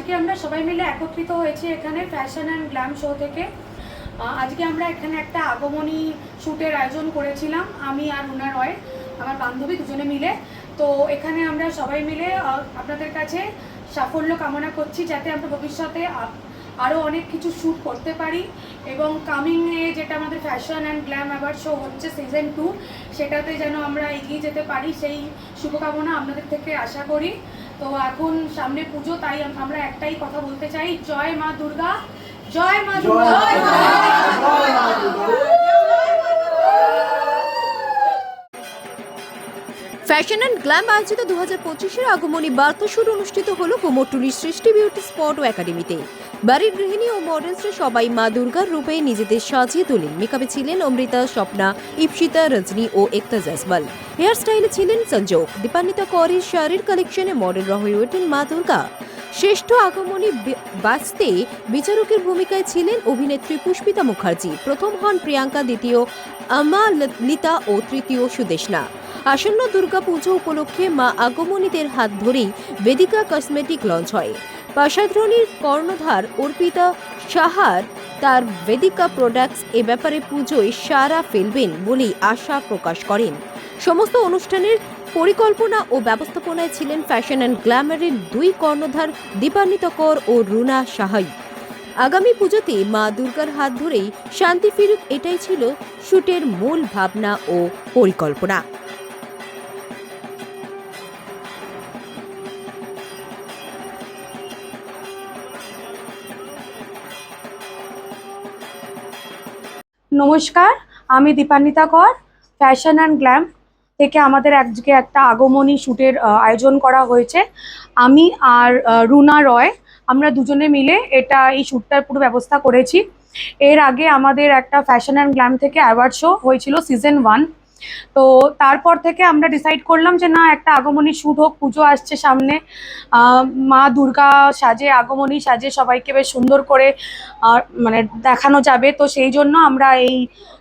আজকে আমরা সবাই মিলে একত্রিত হয়েছি এখানে ফ্যাশন অ্যান্ড গ্ল্যাম শো থেকে। আজকে আমরা এখানে একটা আগমনী শ্যুটের আয়োজন করেছিলাম, আমি আর রুনা রয়, আমার বান্ধবী দুজনে মিলে। তো এখানে আমরা সবাই মিলে আপনাদের কাছে সাফল্য কামনা করছি যাতে আমরা ভবিষ্যতে আরও অনেক কিছু শ্যুট করতে পারি এবং কামিংয়ে যেটা আমাদের fashion and glam award show হচ্ছে সিজন টু সেটাতে যেন আমরা এগিয়ে যেতে পারি, সেই শুভকামনা আপনাদের থেকে আশা করি। তো এখন সামনে পুজো তাই আমরা একটাই কথা বলতে চাই। জয় মা দুর্গা। জয় মা দুর্গা। ফ্যাশন অ্যান্ড গ্ল্যাম আয়োজিত দু হাজার পঁচিশের আগমনী বার্তা শুরু অনুষ্ঠিত হলো কুমোরটুলির সৃষ্টি বিউটি স্পট ও একাডেমিতে। বাড়ির গৃহিণী ও মডেলসরা সবাই মা দুর্গার রূপে নিজেদের সাজিয়ে তোলেন। মেকআপে ছিলেন অমৃতা, স্বপ্না ইপসিতা রজনী ও একতা জসওয়াল হেয়ার স্টাইলে ছিলেন সঞ্জোগ দীপান্বিতা করের শাড়ির কালেকশনে মডেলরা হয়ে ওঠেন মা দুর্গা। শ্রেষ্ঠ আগমনী বাঁচতে বিচারকের ভূমিকায় ছিলেন অভিনেত্রী পুষ্পিতা মুখার্জি। প্রথম হন প্রিয়াঙ্কা, দ্বিতীয় আমা লিতা ও তৃতীয় সুদেশনা আসন্ন দুর্গাপুজো উপলক্ষে মা আগমনীদের হাত ধরেই বেদিকা কসমেটিক লঞ্চ হয়। পাশাধ্রনির কর্ণধার অর্পিতা সাহার তার বেদিকা প্রোডাক্টস এ ব্যাপারে পুজোয় সারা ফেলবেন বলেই আশা প্রকাশ করেন। সমস্ত অনুষ্ঠানের পরিকল্পনা ও ব্যবস্থাপনায় ছিলেন ফ্যাশন অ্যান্ড গ্ল্যামারের দুই কর্ণধার দীপান্বিত কর ও রুনা সাহাই। আগামী পুজোতে মা দুর্গার হাত ধরেই শান্তি ফিরুক, এটাই ছিল শুটের মূল ভাবনা ও পরিকল্পনা। নমস্কার, আমি দীপান্বিতা কর ফ্যাশন অ্যান্ড গ্ল্যাম থেকে আমাদের আজকে একটা আগমনী শ্যুটের আয়োজন করা হয়েছে। আমি আর রুনা রয়, আমরা দুজনে মিলে এটা, এই শ্যুটটার পুরো ব্যবস্থা করেছি। এর আগে আমাদের একটা ফ্যাশন অ্যান্ড গ্ল্যাম থেকে অ্যাওয়ার্ড শো হয়েছিল সিজন ওয়ান তো তারপর থেকে আমরা ডিসাইড করলাম যে না, একটা আগমনী শ্যুট হোক পুজো আসছে সামনে। মা দুর্গা সাজে আগমনী, সাজে সবাইকে বেশ সুন্দর করে মানে দেখানো যাবে। তো সেই জন্য আমরা এই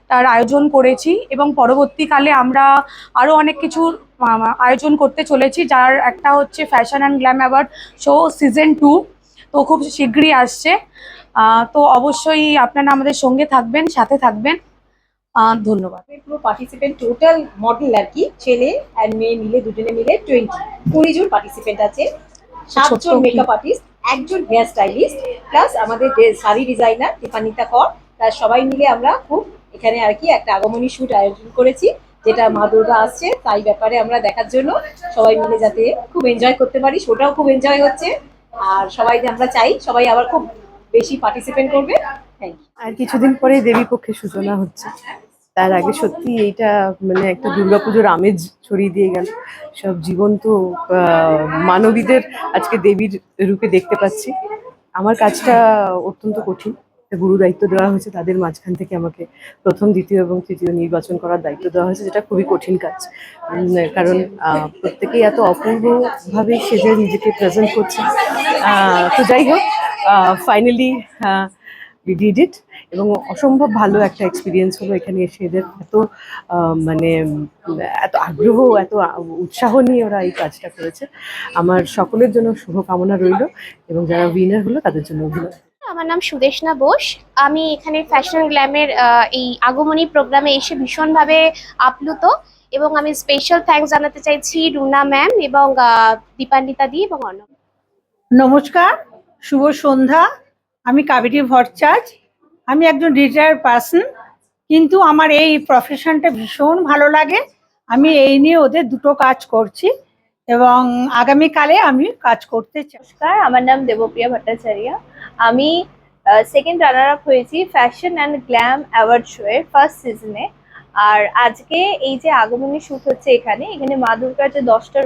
তার আয়োজন করেছি এবং পরবর্তীকালে আমরা আরও অনেক কিছু আয়োজন করতে চলেছি, যার একটা হচ্ছে fashion and glam award show season two তো খুব শীঘ্রই আসছে। তো অবশ্যই আপনারা আমাদের সঙ্গে থাকবেন, সাথে থাকবেন। ধন্যবাদ। পুরো পার্টিসিপেন্ট টোটাল মডেল আর কি ছেলে অ্যান্ড মেয়ে মিলে দুজনে মিলে টোয়েন্টি কুড়ি জন পার্টিসিপেন্ট আছে। সাতজন মেকআপ আর্টিস্ট একজন হেয়ার স্টাইলিস্ট প্লাস আমাদের শাড়ি ডিজাইনার দীপানিতা কর তার সবাই মিলে আমরা খুব এখানে আর কি একটা আগমনী শুট আয়োজন করেছি যেটা মা দুর্গা আসছে তাই ব্যাপারে আমরা দেখার জন্য সবাই মিলে যাতে খুব এনজয় করতে পারি শোটাও খুব এনজয় হচ্ছে। আর সবাই আমরা চাই সবাই আবার খুব বেশি পার্টিসিপেট করবে। থ্যাংক ইউ আর কিছুদিন পরে দেবী পক্ষে সূচনা হচ্ছে। তার আগে সত্যি এইটা মানে একটা দুর্গাপুজোর আমেজ ছড়িয়ে দিয়ে গেল। সব জীবন্ত মানবীদের আজকে দেবীর রূপে দেখতে পাচ্ছি। আমার কাজটা অত্যন্ত কঠিন। গুরু দায়িত্ব দেওয়া হয়েছে, তাদের মাঝখান থেকে আমাকে প্রথম, দ্বিতীয় এবং তৃতীয় নির্বাচন করার দায়িত্ব দেওয়া হয়েছে, যেটা খুবই কঠিন কাজ। কারণ প্রত্যেকেই এত অপূর্বভাবে সেজে নিজেকে প্রেজেন্ট করছে। তো যাই হোক ফাইনালি উই ডিড ইট এবং অসম্ভব ভালো একটা এক্সপিরিয়েন্স হলো এখানে এসে এদের এত মানে এত আগ্রহ এত উৎসাহ নিয়ে ওরা এই কাজটা করেছে। আমার সকলের জন্য শুভকামনা রইল এবং যারা উইনার হলো তাদের জন্য অভিনন্দন। আমার নাম সুদেশনা বোস। আমি এখানে ফ্যাশন গ্ল্যামের এই আগমনী প্রোগ্রামে এসে ভীষণভাবে আপ্লুত এবং আমি স্পেশাল থ্যাঙ্কস জানাতে চাইছি রুনা ম্যাম এবং দীপান্বিতা দি এবং অর্ণব। নমস্কার শুভ সন্ধ্যা। আমি কাবেরী ভট্টাচার্য। আমি একজন রিটায়ার্ড পার্সন কিন্তু আমার এই প্রফেশনটা ভীষণ ভালো লাগে। আমি এই নিয়ে ওদের দুটো কাজ করছি এবং আগামীকালে আমি কাজ করতে চাই আমার নাম দেবপ্রিয়া ভট্টাচার্য। আমি সেকেন্ড রানার আপ হয়েছি fashion and glam award show এর ফার্স্ট সিজনে আর আজকে এই যে আগমনী শ্যুট হচ্ছে এখানে এখানে মা দুর্গার যে দশটা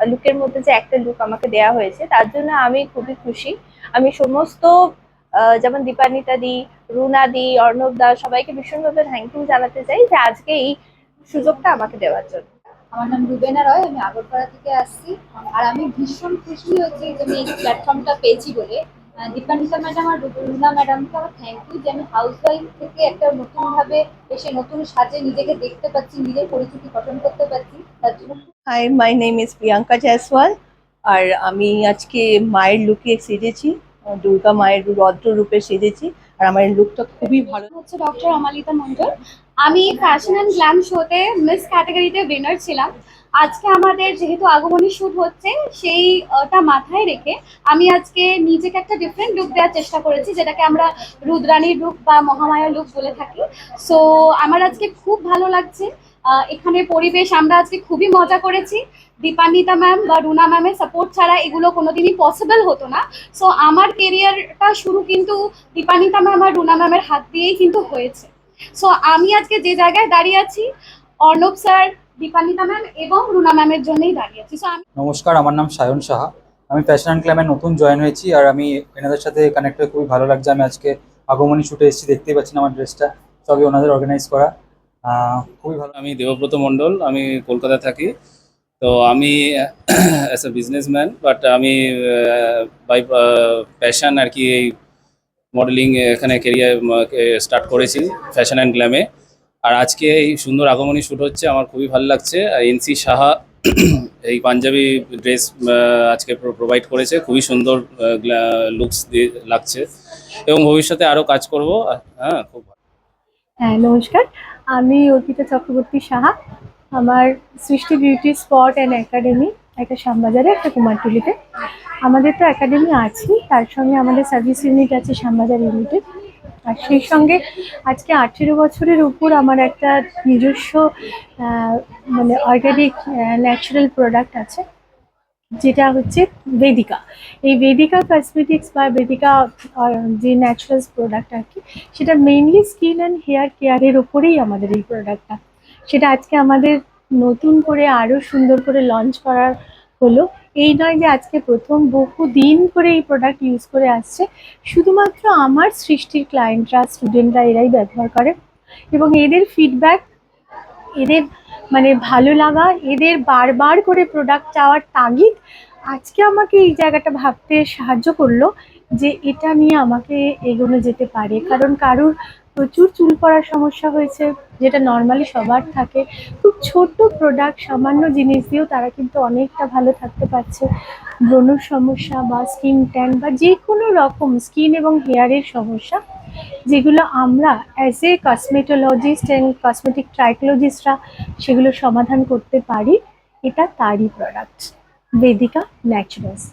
লুকের মধ্যে যে একটা লুক আমাকে দেওয়া হয়েছে, তার জন্য আমি খুবই খুশি। আমি সমস্ত যেমন দীপানিতা দি রুনা দি অর্ণব দা সবাইকে ভীষণভাবে থ্যাংক ইউ জানাতে চাই যে আজকে এই সুযোগটা আমাকে দেওয়ার জন্য। আমার নাম রুবেনা রয় আমি আগরপাড়া থেকে আসছি। আর আমি ভীষণ খুশি হয়েছি যে আমি এই প্ল্যাটফর্মটা পেয়েছি বলে। দীপান্বিতা ম্যাডাম আর রুনা ম্যাডামকে আমার থ্যাংক ইউ যে আমি হাউস ওয়াইফ থেকে একটা নতুনভাবে এসে নতুন সাজে নিজেকে দেখতে পাচ্ছি নিজের পরিচিতি গঠন করতে পারছি তার জন্য Hi, my name is Priyanka Jaiswal. আর আমি আজকে মায়ের লুকে সেজেছি দুর্গা মায়ের রদ্র রূপে সেজেছি। আর আমার এই লুকটা খুবই ভালো। হচ্ছে ডক্টর অমালিতা মন্ডল আমি ফ্যাশন অ্যান্ড গ্ল্যাম শোতে মিস ক্যাটাগরিতে উইনার ছিলাম। আজকে আমাদের যেহেতু আগমনী শুট হচ্ছে সেইটা মাথায় রেখে আমি আজকে নিজেকে একটা ডিফারেন্ট লুক দেওয়ার চেষ্টা করেছি, যেটাকে আমরা রুদ্রাণীর লুক বা মহামায়া লুক বলে থাকি। সো আমার আজকে খুব ভালো লাগছে। এখানে পরিবেশ আমরা আজকে খুবই মজা করেছি। দীপান্বিতা ম্যাম বা রুনা ম্যামের সাপোর্ট ছাড়া এগুলো কোনোদিনই পসিবল হতো না। সো আমার কেরিয়ারটা শুরু কিন্তু দীপান্বিতা ম্যাম আর রুনা ম্যামের হাত দিয়েই কিন্তু হয়েছে। সো আমি আজকে যে জায়গায় দাঁড়িয়ে আছি অর্ণব স্যার দীপান্বিতা ম্যাম এবং রুনা ম্যামের জন্যই দাঁড়িয়ে আছি। সো আমি নমস্কার আমার নাম সায়ন সাহা। আমি ফ্যাশন অ্যান্ড ক্লাবে নতুন জয়েন হয়েছি আর আমি এনাদের সাথে কানেক্ট হয়ে খুবই ভালো লাগছে। আমি আজকে আগমনী ছুটে এসেছি দেখতেই পাচ্ছেন আমার ড্রেসটা সবই ওনাদের অর্গানাইজ করা। খুবই ভালো। আমি দেবব্রত মণ্ডল আমি কলকাতা থাকি। তো আমি অ্যাজ এ বিজনেসম্যান বাট আমি বাই প্যাশন আর কি এই মডেলিং এখানে কেরিয়ার স্টার্ট করেছি ফ্যাশন অ্যান্ড গ্ল্যামে আর আজকে এই সুন্দর আগমনী শ্যুট হচ্ছে, আমার খুবই ভালো লাগছে। আর এনসি সাহা, এই পাঞ্জাবি ড্রেস আজকে প্রোভাইড করেছে, খুবই সুন্দর লুকস দিয়ে লাগছে। এবং ভবিষ্যতে আরও কাজ করব হ্যাঁ খুব ভালো। হ্যাঁ নমস্কার। আমি অর্পিতা চক্রবর্তী সাহা। আমার সৃষ্টি বিউটি স্পট অ্যান্ড একাডেমি, একটা শ্যামবাজারে একটা কুমারটুলিতে। আমাদের তো একাডেমি আছেই, তার সঙ্গে আমাদের সার্ভিস ইউনিট আছে শ্যামবাজার ইউনিটে আর সেই সঙ্গে আজকে আঠেরো বছরের উপর আমার একটা নিজস্ব মানে অর্গ্যানিক ন্যাচারাল প্রোডাক্ট আছে, যেটা হচ্ছে বেদিকা। এই বেদিকা কসমেটিক্স বা বেদিকা যে ন্যাচারালস প্রোডাক্ট আর কি, সেটা মেইনলি স্কিন অ্যান্ড হেয়ার কেয়ারের ওপরেই আমাদের এই প্রোডাক্টটা সেটা আজকে আমাদের নতুন করে আরও সুন্দর করে লঞ্চ করার হলো। এই নয় যে আজকে প্রথম বহু দিন করে এই প্রোডাক্ট ইউজ করে আসছে। শুধুমাত্র আমার সৃষ্টির ক্লায়েন্টরা স্টুডেন্টরা এরাই ব্যবহার করে। এবং এদের ফিডব্যাক এদের মানে ভালো লাগা, এদের বারবার করে প্রোডাক্ট চাওয়ার তাগিদ আজকে আমাকে এই জায়গাটা ভাবতে সাহায্য করল যে এটা নিয়ে আমাকে এগোনো যেতে পারে। কারণ কারুর প্রচুর চুল পড়ার সমস্যা হয়েছে, যেটা নর্মালি সবার থাকে। খুব ছোট প্রোডাক্ট সামান্য জিনিস দিয়েও তারা কিন্তু অনেকটা ভালো থাকতে পারছে। ব্রণর সমস্যা বা স্কিন ট্যান বা যে কোনো রকম স্কিন এবং হেয়ারের সমস্যা, যেগুলো আমরা as a cosmetologist and cosmetic ট্রাইকোলজিস্টরা সেগুলো সমাধান করতে পারি। এটা তারই প্রোডাক্ট বেদিকা ন্যাচারালস